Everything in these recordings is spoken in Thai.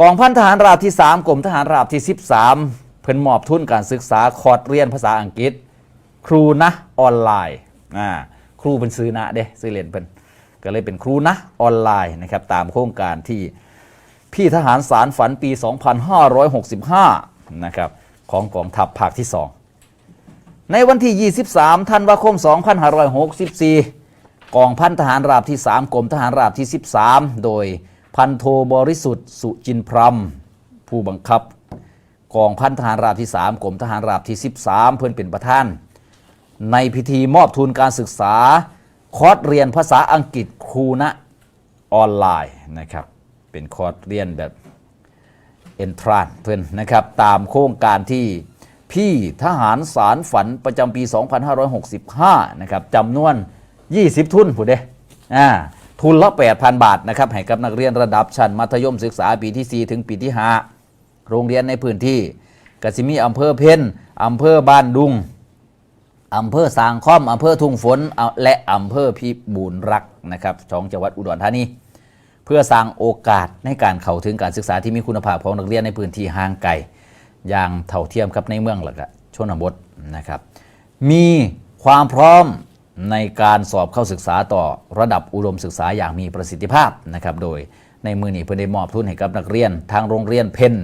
กองพันทหารราบที่ 3กรมทหารราบที่ 13 เพิ่นมอบทุนการศึกษาคอร์สเรียนภาษาอังกฤษ ครูนะออนไลน์อ่าครูเป็นซื้อนะเด้ซื้อเรียนเพิ่นก็เลยเป็นครูนะออนไลน์นะครับตามโครงการที่พี่ทหารสารฝันปี 2565 นะครับของกองทัพภาคที่ 2 ในวันที่ 23 ธันวาคม 2564 กองพันทหารราบที่ 3 กรมทหารราบที่ 13 โดย พันโทบริสุทธิ์สุจินพรมผู้บังคับกองพันทหารราบที่ 3กรมทหารราบที่ 13 เพื่อนเป็นประธาน ในพิธีมอบทุนการศึกษา คอร์สเรียนภาษาอังกฤษครูนะออนไลน์นะครับเป็นคอร์สเรียนแบบเอนทรานเพื่อนนะครับตามโครงการที่พี่ทหารสารฝันประจำปี 2565 นะครับจำนวน 20 ทุนผู้เด้อ่า ทุนละ 8,000 บาทนะครับให้กับนักเรียนระดับชั้นมัธยมศึกษาปีที่ 4 ถึงปีที่ 5 โรงเรียนในพื้นที่กสิมีอำเภอเพนอำเภอบ้านดุงอำเภอสางค้อมอำเภอทุ่งฝนและอำเภอพิบูลรักนะครับสองจังหวัดอุดรธานีเพื่อสร้างโอกาสในการเข้าถึงการศึกษาที่มีคุณภาพของนักเรียนในพื้นที่ห่างไกลอย่างเท่าเทียมครับในเมืองหลักชนบทนะครับ มีความพร้อม ในการสอบเข้าศึกษาต่อระดับอุดมศึกษาอย่างมีประสิทธิภาพนะครับโดยในมือนี้เพื่อได้มอบทุนให้กับนักเรียน ทางโรงเรียนเพน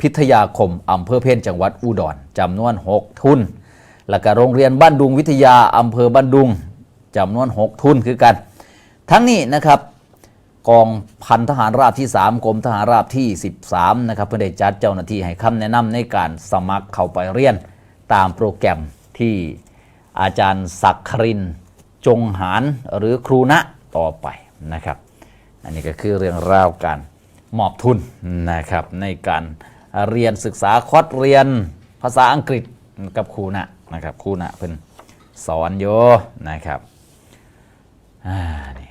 พิทยาคมอำเภอเพนจังหวัดอุดรจำนวน 6 ทุน แล้วก็โรงเรียนบ้านดุงวิทยาอำเภอบ้านดุงจำนวน 6 ทุนคือกัน ทั้งนี้นะครับกองพันทหารราบที่ 3กรมทหารราบที่ 13นะครับเพื่อได้จัดเจ้าหน้าที่ให้คำแนะนำในการสมัครเข้าไปเรียนตามโปรแกรมที่ อาจารย์ศักคริน จงหารหรือครูณะต่อไปนะครับ อันนี้ก็คือเรื่องราวการมอบทุนนะครับในการเรียนศึกษาคอร์สเรียนภาษาอังกฤษกับครูณะนะครับครูณะเพิ่นสอนโยนะครับอ่านี่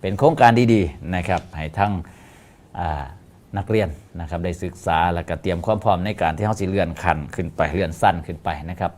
เป็นโครงการดีๆนะครับให้ทั้งนักเรียนนะครับได้ศึกษาและก็เตรียมความพร้อมในการที่เขาสิเลื่อนขั้นขึ้นไปเลื่อนสั้นขึ้นไปนะครับ